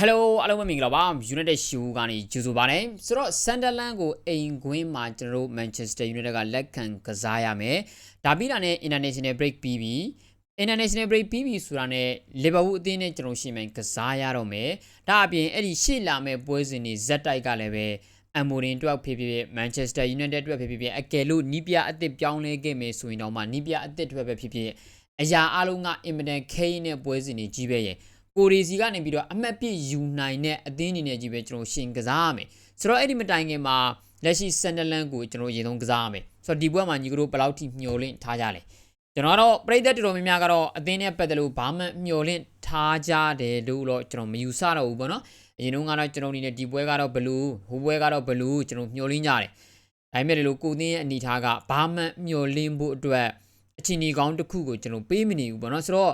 Hello အားလုံးပဲမင်္ဂလာပါ United Show ကနေကြိုဆိုပါနေဆိုတော့ Sunderland ကိုအိမ်ကွင်းမှာကျွန်တော်တို့ Manchester United ကလက်ခံကစားရမယ်ဒါပြီးတာနဲ့ International Break ပြီးပြီ International Break ပြီးပြီဆိုတာနဲ့ Liverpool အသင်းနဲ့ကျွန်တော်ရှင်းမယ်ကစားရတော့မယ်ဒါအပြင်အဲ့ဒီရှေ့လာမဲ့ပွဲစဉ်တွေဇက်တိုက်ကလည်းပဲအမိုရင်တွက်ဖြစ်ဖြစ် Manchester United တွက်ဖြစ်ဖြစ်အကယ်လို့နီးပြအသစ်ပြောင်းလဲခဲ့မယ်ဆိုရင်တော့မှနီးပြအသစ်တွက်ပဲဖြစ်ဖြစ်အရာအလုံးကအင်မတန်ခိန်းတဲ့ပွဲစဉ်တွေကြီးပဲရဲ့ ကိုရီစီကနေပြီးတော့အမှတ်ပြယူနိုင်တဲ့အသင်းအနေနဲ့ကြီးပဲကျွန်တော်ရှင်ကစားရမယ်ဆိုတော့အဲ့ဒီမတိုင်ခင်မှာလက်ရှိဆန်ဒလန်ကိုကျွန်တော်ရေသုံးကစားရမယ်ဆိုတော့ဒီပွဲမှာညီကတို့ဘယ်လောက်ထိမျှော်လင့်ထားကြလဲကျွန်တော်ကတော့ပြည်သက်တော်တော်များများကတော့အသင်းနဲ့ပတ်သက်လို့ဘာမှမျှော်လင့်ထားကြတယ်လို့တော့ကျွန်တော်မယူဆတော့ဘူးပေါ့နော်အရင်တုန်းကတော့ကျွန်တော်အနေနဲ့ဒီပွဲကတော့ဘလူးဟိုပွဲကတော့ဘလူးကျွန်တော်မျှော်လင့်ကြတယ်ဒါပေမဲ့လို့ကိုသင်းရဲ့အနေထားကဘာမှမျှော်လင့်ဖို့အတွက်အချိန်ကြီးကောင်းတစ်ခုကိုကျွန်တော်ပေးမနေဘူးပေါ့နော်ဆိုတော့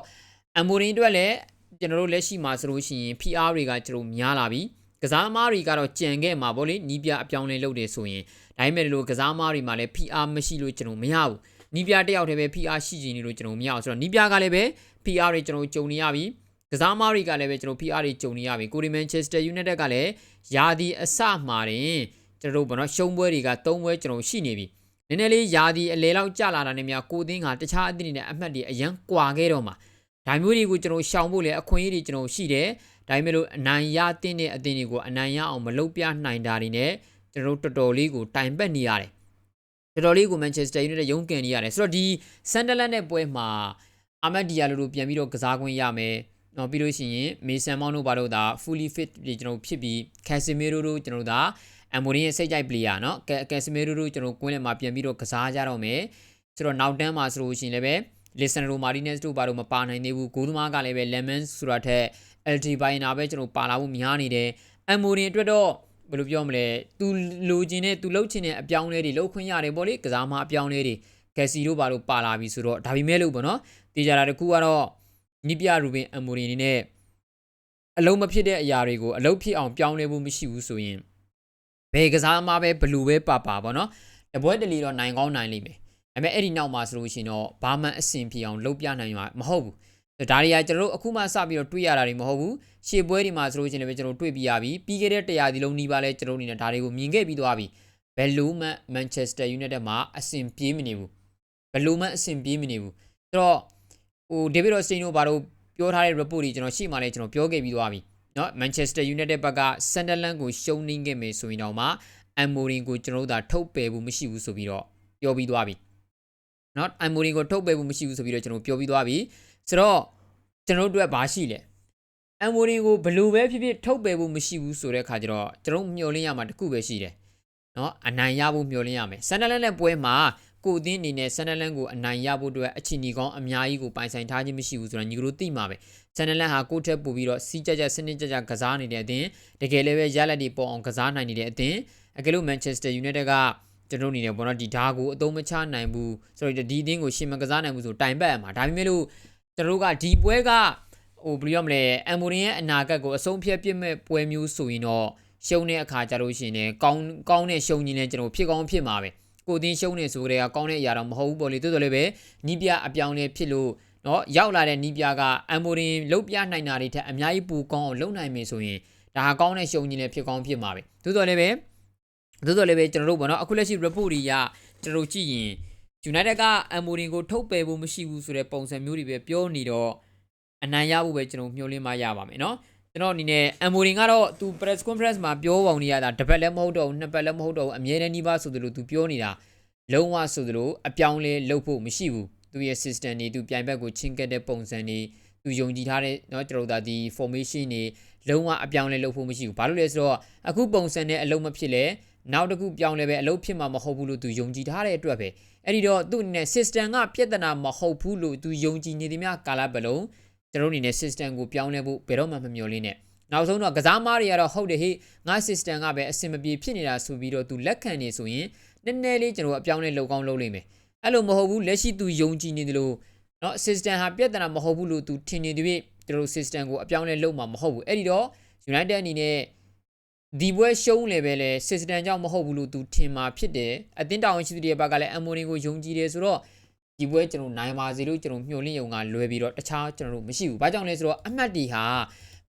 အမိုရင်အတွက်လည်း ကျွန်တော်တို့လက်ရှိမှာဆိုလို့ရှိရင် PR တွေကကျွန်တော်များလာပြီကစားသမားတွေကတော့ကြံခဲ့မှာပေါ့လေနီးပြအပြောင်းလဲလုပ်တယ်ဆိုရင်ဒါပေမဲ့လို့ကစားသမားတွေမှာလည်း PR မရှိလို့ကျွန်တော်မရဘူးနီးပြတစ်ယောက်တည်းပဲ PR ရှိချင်နေလို့ကျွန်တော်မရအောင်ဆိုတော့နီးပြကလည်းပဲ PR တွေကျွန်တော်ကြုံနေရပြီကစားသမားတွေကလည်းပဲကျွန်တော် PR တွေကြုံနေရပြီကိုရီမန်ချက်စတာယူနိုက်တက်ကလည်းယာဒီအစမှာတင်ကျွန်တော်တို့ဘောနော်ရှုံးပွဲတွေက၃ပွဲကျွန်တော်ရှိနေပြီနည်းနည်းလေးယာဒီအလဲလောက်ကျလာတာနဲ့များကိုသင်းကတခြားအသင်းတွေနဲ့အမှတ်တွေအရန်ကွာခဲ့တော့မှာ ဒါမျိုးတွေကိုကျွန်တော်ရှောင်ဖို့လေအခွင့်အရေးတွေကျွန်တော်ရှိတယ်ဒါပေမဲ့လို့အနိုင်ရတဲ့အသင်းတွေကိုအနိုင်ရအောင်မလုပ်ပြနိုင်တာတွေနဲ့ကျွန်တော်တော်တော်လေးကိုတိုင်ပတ်နေရတယ်တော်တော်လေးကို Manchester United ရုန်းကန်နေရတယ်ဆိုတော့ဒီ Sunderland နဲ့ပွဲမှာ Ahmed Diallo တို့ပြန်ပြီးတော့ကစားခွင့်ရမယ်နော်ပြီးလို့ရှိရင် Mason Mount တို့ဘာလို့ဒါ fully fit တွေကျွန်တော်ဖြစ်ပြီး Casemiro တို့ကျွန်တော်ဒါ Amorim ရဲ့စိတ်ကြိုက် player နော် Casemiro တို့ကျွန်တော်ကွင်းထဲမှာပြန်ပြီးတော့ကစားကြတော့မယ်ဆိုတော့နောက်တန်းမှာဆိုလို့ရှိရင်လည်း ပဲလီဆန်ရိုမာတီနက်စ်တို့ဘာလို့မပါနိုင်သေးဘူးဂိုးသမားကလည်းပဲ lemon ဆိုတာထက် LT ဘိုင်နာပဲကျွန်တော်ပါလာဖို့များနေတယ်အမိုရင်အတွက်တော့ဘယ်လိုပြောမလဲသူလိုချင်တဲ့သူလှုပ်ချင်တဲ့အပြောင်းလဲတွေလှုပ်ခွင့်ရတယ်ပေါ့လေကစားမအပြောင်းလဲတွေကယ်စီတို့ဘာလို့ပါလာပြီဆိုတော့ဒါပေမဲ့လို့ပေါ့နော်တေချာတာတခုကတော့နိပြရူဘင်အမိုရီအနေနဲ့အလုံးမဖြစ်တဲ့အရာတွေကိုအလုံးဖြစ်အောင်ပြောင်းလဲဖို့မရှိဘူးဆိုရင်ဘယ်ကစားမပဲဘလူပဲပါပါပေါ့နော်တပွဲတလီတော့နိုင်ကောင်းနိုင်လိမ့်မယ် ဒါပေမဲ့အဲ့ဒီနောက်မှာဆိုလို့ရှိရင်တော့ဘာမှအဆင်ပြေအောင်လုပ်ပြနိုင်မှာမဟုတ်ဘူးဒါတွေကကျွန်တော်တို့အခုမှစပြီးတော့တွေ့ရတာတွေမဟုတ်ဘူးရှေ့ပွဲတွေမှာဆိုလို့ရှိရင်လည်းကျွန်တော်တွေ့ပြရပြီပြီးခဲ့တဲ့တရားဒီလုံးနီးပါးလဲကျွန်တော်တို့အနေနဲ့ဒါတွေကိုမြင်ခဲ့ပြီးသွားပြီဘယ်လိုမှမန်ချက်စတာယူနိုက်တက်မှာအဆင်ပြေးမနေဘူးဘယ်လိုမှအဆင်ပြေးမနေဘူးဆိုတော့ဟိုဒေးဗစ်ရော့စတိန်တို့ဘာလို့ပြောထားတဲ့ report တွေကျွန်တော်ရှေ့မှာလဲကျွန်တော်ပြောခဲ့ပြီးသွားပြီเนาะ Manchester United ဘက်က Sunderland ကိုရှုံးနှင်းခဲ့မယ်ဆိုရင်တော့မှအမိုရင်ကိုကျွန်တော်တို့သာထုတ်ပယ်ဖို့မရှိဘူးဆိုပြီးတော့ပြောပြီးသွားပြီ เนาะအမိုရင်ကိုထုတ်ပယ်ဖို့မရှိဘူးဆိုပြီးတော့ကျွန်တော်ပြောပြီးသွားပြီဆိုတော့ကျွန်တော်တို့အတွက်ဘာရှိလဲအမိုရင်ကိုဘယ်လိုပဲဖြစ်ဖြစ်ထုတ်ပယ်ဖို့မရှိဘူးဆိုတဲ့အခါကျတော့ကျွန်တော်မျှော်လင့်ရမှာတခုပဲရှိတယ်เนาะအနိုင်ရဖို့မျှော်လင့်ရမယ် Sunderland နဲ့ပွဲမှာကိုအသင်းအနေနဲ့ဆန်နလန်ကိုအနိုင်ရဖို့အတွက်အချီနီကောင်းအများကြီးကိုပိုင်ဆိုင်ထားခြင်းမရှိဘူးဆိုတာညီကတို့သိမှာပဲဆန်နလန်ဟာကိုယ့်ထက်ပိုပြီးတော့စီးကြကြစနစ်ကြကြကစားနေတဲ့အသင်းတကယ်လည်းပဲရလက်တွေပေါ်အောင်ကစားနိုင်နေတဲ့အသင်းအကယ်လို့မန်ချက်စတာယူနိုက်တက်က ကျွန်တော်အနေနဲ့ပေါ့နော်ဒီဓာကိုအသုံးမချနိုင်ဘူးဆိုတော့ဒီအသင်းကိုရှင်မကစားနိုင်ဘူးဆိုတိုင်ပတ်ရမှာဒါပေမဲ့လို့ကျွန်တော်တို့ကဒီပွဲကဟိုဘယ်လိုရမလဲအမ်မိုရီရဲ့အနာဂတ်ကိုအဆုံးဖြတ်ပြစ်မဲ့ပွဲမျိုးဆိုရင်တော့ရှုံးတဲ့အခါကြလို့ရှင်လည်းကောင်းကောင်းတဲ့ရှုံးကြီးလည်းကျွန်တော်ဖြစ်ကောင်းဖြစ်မှာပဲကိုတင်းရှုံးနေဆိုကြတဲ့ကကောင်းတဲ့အရာတော့မဟုတ်ဘူးပေါ့လေတိုးတော်လည်းပဲနီးပြအပြောင်းလဲဖြစ်လို့နော်ရောက်လာတဲ့နီးပြကအမ်မိုရင်လုတ်ပြနိုင်တာတွေထက်အများကြီးပိုကောင်းအောင်လုပ်နိုင်မယ်ဆိုရင်ဒါဟာကောင်းတဲ့ရှုံးကြီးလည်းဖြစ်ကောင်းဖြစ်မှာပဲတိုးတော်လည်းပဲ တိုးတော်လည်းပဲကျွန်တော်တို့ပေါ့နော်အခုလက်ရှိ report တွေရကျွန်တော်တို့ကြည့်ရင် United ကအမ်မိုရင်ကိုထုတ်ပယ်ဖို့မရှိဘူးဆိုတဲ့ပုံစံမျိုးတွေပဲပြောနေတော့အနိုင်ရဖို့ပဲကျွန်တော်မျှော်လင့်မှရပါမယ်เนาะကျွန်တော်အနေနဲ့အမ်မိုရင်ကတော့သူ press conference မှာပြောပုံနေရတာတစ်ပတ်လည်းမဟုတ်တော့ဘူးနှစ်ပတ်လည်းမဟုတ်တော့ဘူးအမြဲတမ်းနှီးပါဆိုသလိုသူပြောနေတာလုံးဝဆိုသလိုအပြောင်းလဲလုပ်ဖို့မရှိဘူးသူရဲ့ system တွေသူပြိုင်ဘက်ကိုချင်းကက်တဲ့ပုံစံတွေသူယုံကြည်ထားတဲ့เนาะကျွန်တော်တို့ဒါဒီ formation တွေလုံးဝအပြောင်းလဲလုပ်ဖို့မရှိဘူးဘာလို့လဲဆိုတော့အခုပုံစံနဲ့အလုံးမဖြစ်လဲ နောက်တစ်ခုပြောင်းလဲပဲအလုပ်ဖြစ်မှာမဟုတ်ဘူးလို့သူယုံကြည်ထားတဲ့အတွက်ပဲအဲ့ဒီတော့သူ့အနေနဲ့ system ကပြဿနာမဟုတ်ဘူးလို့သူယုံကြည်နေသည်များကာလပတ်လုံးကျွန်တော်တို့အနေနဲ့ system ကိုပြောင်းလဲဖို့ဘယ်တော့မှမမျှော်လင့်နဲ့နောက်ဆုံးတော့ကစားမားတွေကတော့ဟုတ်တယ်ဟေ့ငါ system ကပဲအဆင်မပြေဖြစ်နေတာဆိုပြီးတော့သူလက်ခံနေဆိုရင်နည်းနည်းလေးကျွန်တော်အပြောင်းလဲလုပ်ကောင်းလုပ်လိမ့်မယ်အဲ့လိုမဟုတ်ဘူးလက်ရှိသူယုံကြည်နေတယ်လို့เนาะ system ဟာပြဿနာမဟုတ်ဘူးလို့သူထင်နေတယ်ကျွန်တော် system ကိုအပြောင်းလဲလုပ်မှာမဟုတ်ဘူးအဲ့ဒီတော့ United အနေနဲ့ ဒီပွဲရှုံးလေပဲလေ system ကြောင့်မဟုတ်ဘူးလို့သူထင်မှာဖြစ်တယ်အသင်းတာဝန်ရှိသူတွေဘက်ကလည်းအမိုရင်ကိုယုံကြည်တယ်ဆိုတော့ဒီပွဲကျွန်တော်နိုင်ပါစေလို့ကျွန်တော်မျှော်လင့်ရုံကလွယ်ပြီးတော့တခြားကျွန်တော်တို့မရှိဘူး။ဘာကြောင့်လဲဆိုတော့အမှတ်တီဟာ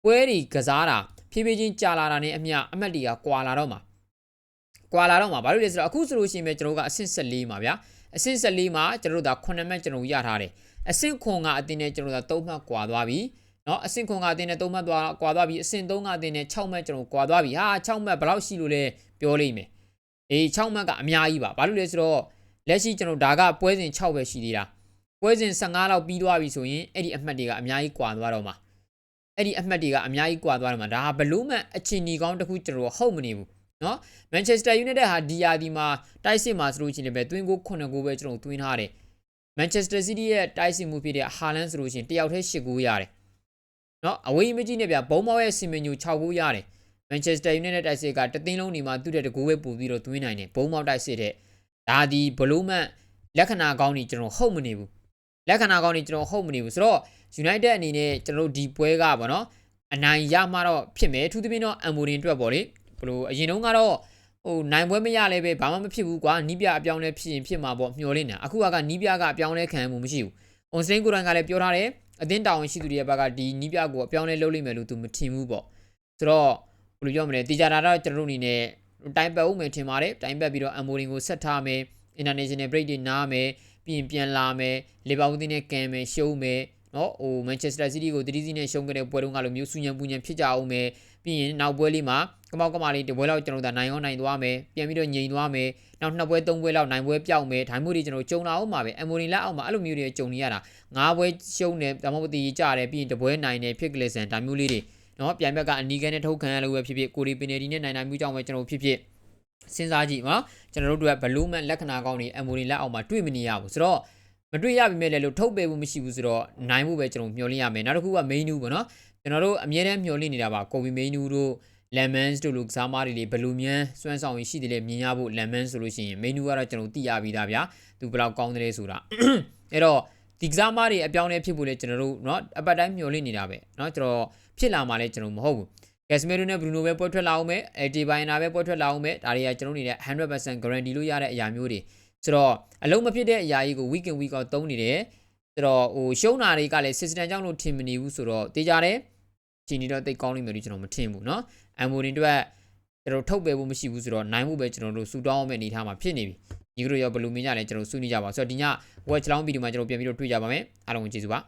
ပွဲတွေကစားတာဖြည်းဖြည်းချင်းကြာလာတာနဲ့အမျှအမှတ်တွေကကွာလာတော့မှာကွာလာတော့မှာဘာလို့လဲဆိုတော့အခုဆိုလို့ရှိရင်ပဲကျွန်တော်တို့ကအဆင့်14မှာဗျာအဆင့်14မှာကျွန်တော်တို့ဒါ9မှတ်ကျွန်တော်တို့ရထားတယ်အဆင့်ခွန်ကအတင်းနဲ့ကျွန်တော်တို့3မှတ်ကွာသွားပြီ နော်အဆင့်ခွန်ကတင်တဲ့3မှတ်သွားကွာသွားပြီအဆင့်3ကတင်တဲ့6မှတ်ကျွန်တော်ကွာသွားပြီဟာ6မှတ်ဘယ်လောက်ရှိလို့လဲပြောလိမ့်မယ်အေး6မှတ်ကအများကြီးပါဘာလို့လဲဆိုတော့လက်ရှိကျွန်တော်ဒါကပွဲစဉ်6ပဲရှိသေးတာပွဲစဉ်15လောက်ပြီးသွားပြီဆိုရင်အဲ့ဒီအမှတ်တွေကအများကြီးကွာသွားတော့မှာအဲ့ဒီအမှတ်တွေကအများကြီးကွာသွားတော့မှာဒါဟာဘလို့မှအချီနီကောင်းတစ်ခုကျွန်တော်ဟုတ်မနေဘူးနော်မန်ချက်စတာယူနိုက်တက်ဟာဒီယာဒီမှာတိုက်စစ်မှာဆိုလို့ရှိရင်လည်းပဲတွင်းကို9ကိုပဲကျွန်တော်တွင်းထားတယ်မန်ချက်စတာစီးတီးရဲ့တိုက်စစ်မှုဖြစ်တဲ့ဟာလန်ဆိုလို့ရှိရင်တယောက်တည်း10ကိုရတယ် နော်အဝေးမကြီးနဲ့ဗျဘုံမောက်ရဲ့စီမင်ညူ6ကိုရတယ်မန်ချက်စတာယူနိုက်တက်တိုက်စစ်ကတသိန်းလုံးဒီမှာသူ့တဲ့တကူပဲပို့ပြီးတော့တွင်းနိုင်တယ်ဘုံမောက်တိုက်စစ်တဲ့ဒါဒီဘလို့မှလက္ခဏာကောင်းနေကျွန်တော်ဟုတ်မနေဘူးလက္ခဏာကောင်းနေကျွန်တော်ဟုတ်မနေဘူးဆိုတော့ United အနေနဲ့ကျွန်တော်တို့ဒီပွဲကပေါ့နော်အနိုင်ရမှတော့ဖြစ်မယ်အထူးသဖြင့်တော့အမ်မိုဒင်အတွက်ပေါ့လေဘလို့အရင်တုန်းကတော့ဟိုနိုင်ပွဲမရလဲပဲဘာမှမဖြစ်ဘူးကွာနီးပြအပြောင်းလဲဖြစ်ရင်ဖြစ်မှာပေါ့မျှော်လင့်တာအခုကနီးပြကအပြောင်းလဲခံမှုမရှိဘူး။ on stream ကိုယ်တိုင်ကလည်းပြောထားတယ် အသင်းတောင်ရှိသူတွေရဲ့ဘက်ကဒီနီးပြကိုအပြောင်းလဲလုပ်လိမ့်မယ်လို့သူမထင်ဘူးပေါ့။ဆိုတော့ဘယ်လိုပြောမလဲတေချာတာတော့ကျွန်တော်တို့အနေနဲ့တိုင်းပတ်ဦးမယ်ထင်ပါတယ်တိုင်းပတ်ပြီးတော့အမ်မိုဒင်ကိုဆက်ထားမယ် international break တွေနားမယ်ပြီးရင်ပြန်လာမယ်လီဗာပူးတင်းနဲ့ကန်မယ်ရှုံးမယ်နော်ဟိုမန်ချက်စတာစီးတီးကိုတတိစီနဲ့ရှုံးခဲ့တဲ့ပွဲတုန်းကလိုမျိုးစူညံပူညံဖြစ်ကြအောင်မယ်ပြီးရင်နောက်ပွဲလေးမှာ ကမောက်ကမာလေးတပွဲလောက်ကျွန်တော်တို့နိုင်ရောနိုင်သွားမယ်ပြန်ပြီးတော့ငြိမ်သွားမယ်နောက်နှစ်ပွဲသုံးပွဲလောက်နိုင်ပွဲပြောက်မယ်ဒါမှမဟုတ်ဒီကျွန်တော်ကြုံလာအောင်ပါပဲအမိုနီလက်အောက်မှာအဲ့လိုမျိုးတွေကြုံနေရတာငါးပွဲရှုံးတယ်ဒါမှမဟုတ်တီကြတယ်ပြီးရင်တပွဲနိုင်တယ်ဖြစ်ကလေးစံဒါမျိုးလေးတွေနော်ပြန်ဘက်ကအနီးကန်းနဲ့ထုတ်ခံရလို့ပဲဖြစ်ဖြစ်ကိုရီပင်နယ်ဒီနဲ့နိုင်နိုင်မှုကြောင့်ပဲကျွန်တော်ဖြစ်ဖြစ်စဉ်းစားကြည့်နော်ကျွန်တော်တို့ကဘလူးမန်လက္ခဏာကောင်းနေအမိုနီလက်အောက်မှာတွေ့မနေရဘူးဆိုတော့မတွေ့ရပြီမဲ့လည်းလို့ထုတ်ပေးဖို့မရှိဘူးဆိုတော့နိုင်မှုပဲကျွန်တော်မျှော်လင့်ရမယ်နောက်တစ်ခုက main နူးပေါ့နော်ကျွန်တော်တို့အမြဲတမ်းမျှော်လင့်နေတာပါကိုဗီ main နူးတို့ lemons တို့လိုကစားမားတွေလေဘလူးမြန်းစွမ်းဆောင်ရရှိတယ်လေမြင်ရဖို့ lemons ဆိုလို့ရှိရင် main နူးကတော့ကျွန်တော်သိရပြီးသားဗျာသူဘယ်လောက်ကောင်းတယ်ဆိုတာအဲ့တော့ဒီကစားမားတွေအပြောင်းအလဲဖြစ်ဖို့လေကျွန်တော်တို့เนาะအပတ်တိုင်းမျှော်လင့်နေတာပဲเนาะကျွန်တော်ဖြစ်လာမှလည်းကျွန်တော်မဟုတ်ဘူး Casemiro နဲ့ Bruno ပဲပွဲထွက်လာအောင်မယ် LT Bayern ပဲပွဲထွက်လာအောင်မယ်ဒါတွေကကျွန်တော်နေတဲ့100% guarantee လို့ရတဲ့အရာမျိုးတွေဆိုတော့အလုံးမဖြစ်တဲ့အရာကြီးကို week in week out သုံးနေတယ်ဆိုတော့ဟိုရှုံးတာတွေကလည်း system ကြောင့်လို့ထင်မနေဘူးဆိုတော့တေးကြတယ် ချီနေတော့တိတ်ကောင်းလိမ့်မယ်လို့ကျွန်တော်မထင်ဘူးเนาะအမ်မိုရင်အတွက်ကျွန်တော်ထုတ်ပယ်ဖို့မရှိဘူးဆိုတော့နိုင်မှုပဲကျွန်တော်တို့စူတောင်းအောင်မယ့်အနေထားမှာဖြစ်နေပြီညီကတို့ရောဘယ်လိုမြင်ကြလဲကျွန်တော်ဆွေးနွေးကြပါဆိုတော့ဒီည watch လောင်းဗီဒီယိုမှာကျွန်တော်ပြန်ပြီးတော့တွေ့ကြပါမယ်အားလုံးကိုကျေးဇူးပါ